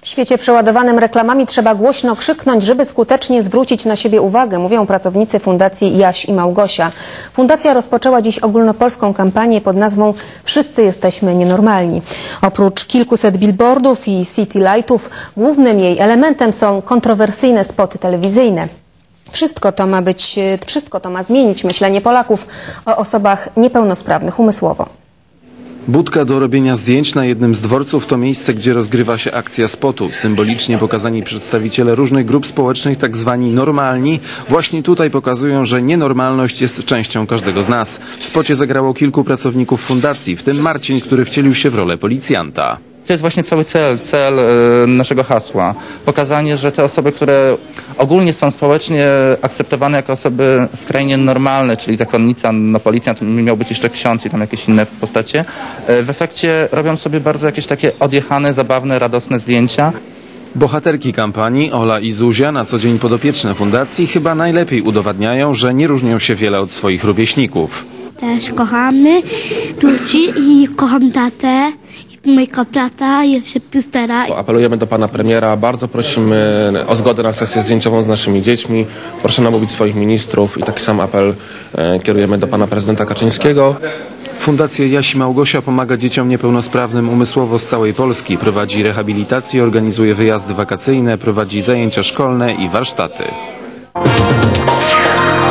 W świecie przeładowanym reklamami trzeba głośno krzyknąć, żeby skutecznie zwrócić na siebie uwagę, mówią pracownicy Fundacji Jaś i Małgosia. Fundacja rozpoczęła dziś ogólnopolską kampanię pod nazwą Wszyscy jesteśmy nienormalni. Oprócz kilkuset billboardów i city lightów, głównym jej elementem są kontrowersyjne spoty telewizyjne. Wszystko to ma być, wszystko to ma zmienić myślenie Polaków o osobach niepełnosprawnych umysłowo. Budka do robienia zdjęć na jednym z dworców to miejsce, gdzie rozgrywa się akcja spotu. Symbolicznie pokazani przedstawiciele różnych grup społecznych, tak zwani normalni, właśnie tutaj pokazują, że nienormalność jest częścią każdego z nas. W spocie zagrało kilku pracowników fundacji, w tym Marcin, który wcielił się w rolę policjanta. To jest właśnie cały cel, cel e, naszego hasła. Pokazanie, że te osoby, które ogólnie są społecznie akceptowane jako osoby skrajnie normalne, czyli zakonnica, no policjant, miał być jeszcze ksiądz i tam jakieś inne postacie, e, w efekcie robią sobie bardzo jakieś takie odjechane, zabawne, radosne zdjęcia. Bohaterki kampanii, Ola i Zuzia, na co dzień podopieczne fundacji, chyba najlepiej udowadniają, że nie różnią się wiele od swoich rówieśników. Też kochamy ludzi i kocham tatę mojego brata jeszcze pustera. Apelujemy do pana premiera, bardzo prosimy o zgodę na sesję zdjęciową z naszymi dziećmi. Proszę namówić swoich ministrów i taki sam apel e, kierujemy do pana prezydenta Kaczyńskiego. Fundacja Jasi Małgosia pomaga dzieciom niepełnosprawnym umysłowo z całej Polski. Prowadzi rehabilitację, organizuje wyjazdy wakacyjne, prowadzi zajęcia szkolne i warsztaty.